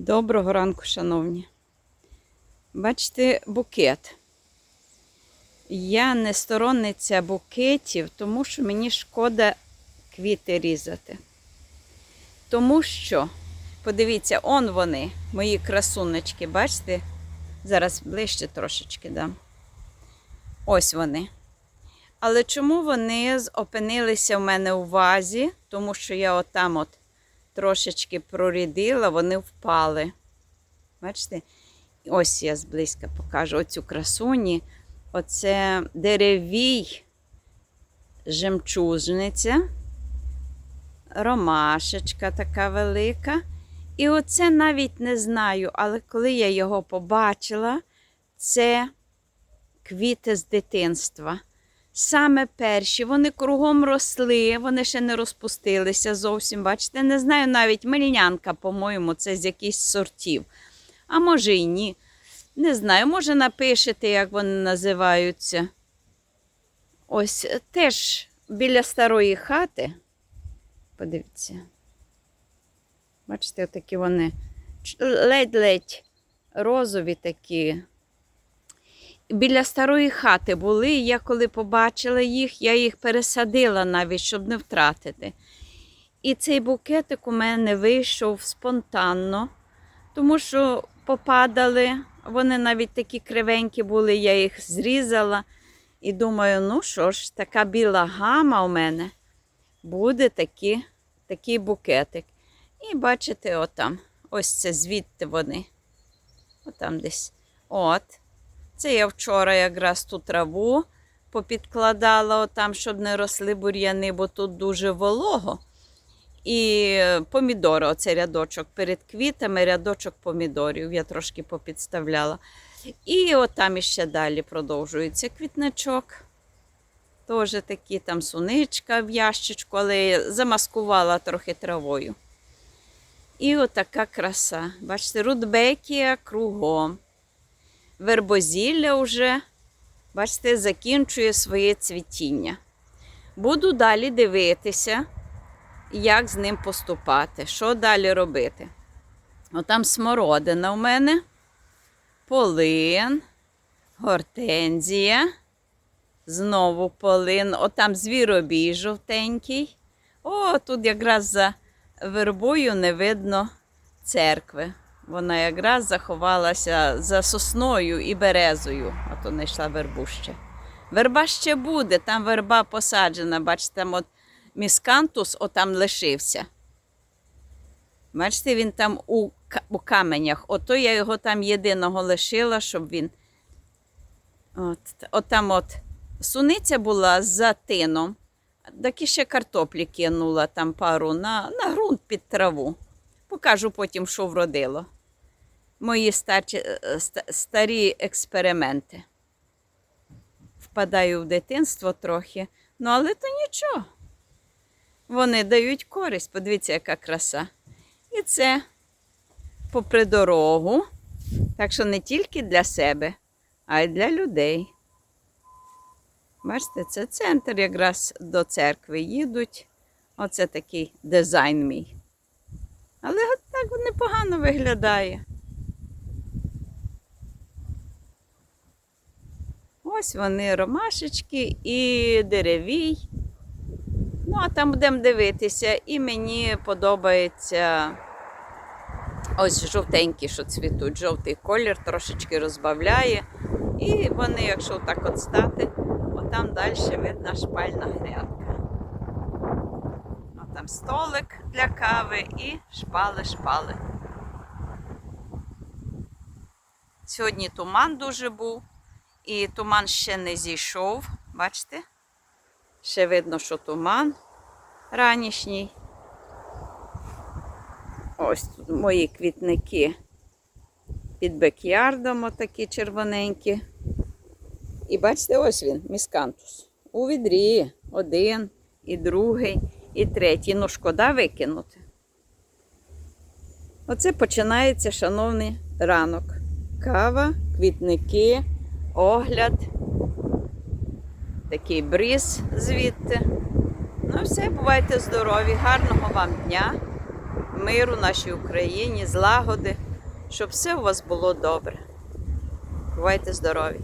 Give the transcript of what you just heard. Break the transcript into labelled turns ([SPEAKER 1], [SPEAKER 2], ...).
[SPEAKER 1] Доброго ранку, шановні. Бачите, букет. Я не сторонниця букетів, тому що мені шкода квіти різати. Тому що, подивіться, он вони, мої красунечки, бачите? Зараз ближче трошечки дам. Ось вони. Але чому вони опинилися в мене у вазі? Тому що я отам от трошечки прорідила, вони впали. Бачите? Ось я зблизька покажу оцю красуні. Оце деревій жемчужниця, ромашечка така велика. І оце навіть не знаю, але коли я його побачила, це квіти з дитинства. Саме перші, вони кругом росли, вони ще не розпустилися зовсім. Бачите, не знаю навіть мельнянка, по-моєму, це з якихось сортів. А може і ні. Не знаю, може напишете, як вони називаються. Ось е, теж біля старої хати. Подивіться. Бачите, такі вони ледь-ледь розові такі. Біля старої хати були. Я коли побачила їх, я їх пересадила навіть, щоб не втратити. І цей букетик у мене вийшов спонтанно, тому що попадали, вони навіть такі кривенькі були, я їх зрізала. І думаю, ну що ж, така біла гама у мене буде такі, такий букетик. І бачите, отам, ось це звідти вони. Отам десь. От. Це я вчора якраз ту траву попідкладала отам, щоб не росли бур'яни, бо тут дуже волого. І помідори, оцей рядочок перед квітами, рядочок помідорів я трошки попідставляла. І отам іще далі продовжується квітничок. Теж такі там суничка в ящичку, але замаскувала трохи травою. І отака краса. Бачите, рудбекія кругом. Вербозілля вже, бачите, закінчує своє цвітіння. Буду далі дивитися, як з ним поступати, що далі робити. Отам смородина у мене, полин, гортензія, знову полин, отам звіробій жовтенький. О, тут якраз за вербою не видно церкви. Вона якраз заховалася за сосною і березою, а то не йшла вербу ще. Верба ще буде, там верба посаджена, бачите, там от міскантус отам лишився. Бачите, він там у, у каменях. Ото я його там єдиного лишила, щоб він. От, от там от суниця була за тином. Так і ще картоплі кинула там пару на, на ґрунт під траву. Покажу потім, що вродило. Мої старчі, е, старі експерименти. Впадаю в дитинство трохи, ну але то нічого. Вони дають користь. Подивіться, яка краса. І це попри дорогу. Так що не тільки для себе, а й для людей. Бачите, це центр якраз до церкви їдуть. Оце такий дизайн мій. Але так непогано виглядає. Ось вони ромашечки і деревій. Ну, а там будемо дивитися. І мені подобається ось жовтенькі, що цвітуть. Жовтий колір трошечки розбавляє. І вони, якщо так от стати, отам далі видна шпальна грядка. Там столик для кави і шпали-шпали. Сьогодні туман дуже був, і туман ще не зійшов. Бачите? Ще видно, що туман ранішній. Ось тут мої квітники під бекярдом, отакі червоненькі. І бачите, ось він, міскантус. У відрі один, і другий, і третій. Ну, шкода викинути. Оце починається, шановний ранок. Кава, квітники, огляд, такий бриз звідти. Ну, все, бувайте здорові, гарного вам дня, миру нашій Україні, злагоди. щоб все у вас було добре. Бувайте здорові!